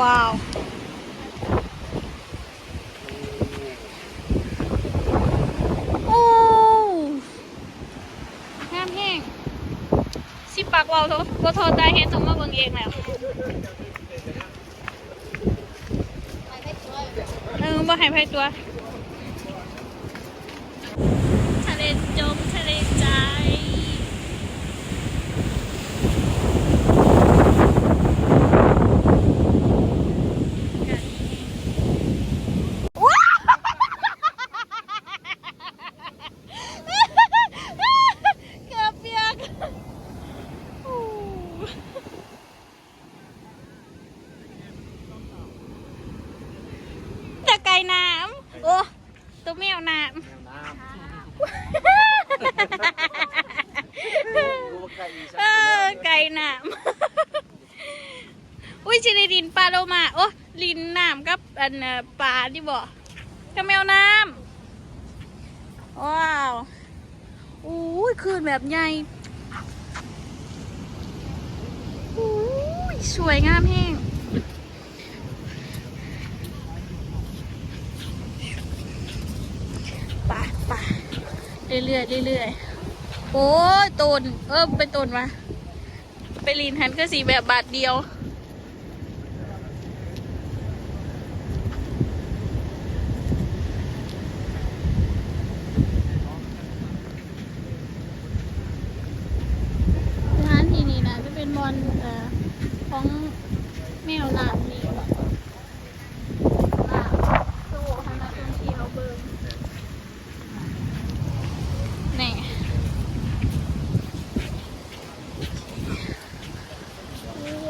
ว้าว โอ้งามแห้งสิปากเวาวโทบ่โทษตาเห็นต้องมาเบิ่งเองแล้วเออบ่ให้ไผตัว ทะเลจมทะเลใจ เกือบเปียกจะไก่ น้ำโอ้ตัวแมวน้ำเออไก่น้ำอุ้ยชิลิดินปลาโลมาโอ้ลินน้ำกับอันน่ะปลาที่บอกกับแมวน้ำว้าวอู้ยคืนแบบใหญ่อู้ยสวยงามแห้งไป่ะป่ะ เรื่อยๆเรื่อยๆโอ้ยตูนเออไปตูนมา ไปลีนหันก็สีแบบบาทเดียว ร้านที่นี่นะจะเป็นบอลเอ่อของแมวน้ำนี่อ่าโซ่ให้นักท่องเที่ยวเบิ่งนี่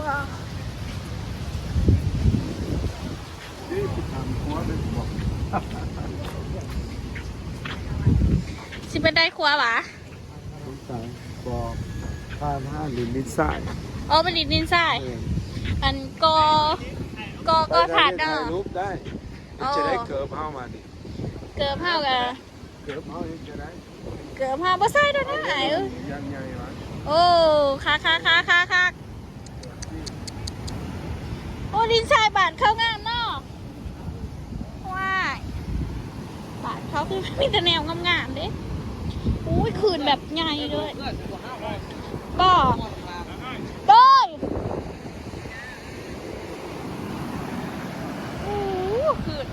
ว้าว สิเป็นได้ครัวหวะสงสัยบอกข้ามห้าลินลินทรายอ๋อเป็นดินดินทรายเอออันกอกอก็ถาดได้เนาะถ่ายรูปได้อ๋อ จะได้เกิบเข้ามาดิเกิบเฮากับเกิบเข้าอีกจะได้เกิบเฮาบ่ใส่ด้วยนะไอ้เอ้ยยังไงวะโอ้ค่ะค่ะค่ะค่ะค่ะโอ้ดินทรายบาดเข้างามเนาะว้ายบาด เขาคือมีแต่แนวงามๆเด้อุ้ยคืนแบบใหญ่เลยบ่บอยโอ้คืน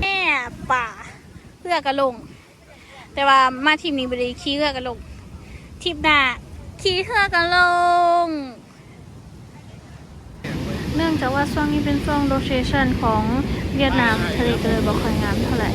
แม่ป่า เพื่อกระลง แต่ว่ามาทีมนี้บริขี่เพื่อกระลงทีมหน้าขี่เพื่อกระลง เนื่องจากว่าช่วงนี้เป็นช่วงโลเคชันของเวียดนามทะเลก็เลยบ่ค่อยงามเท่าไหร่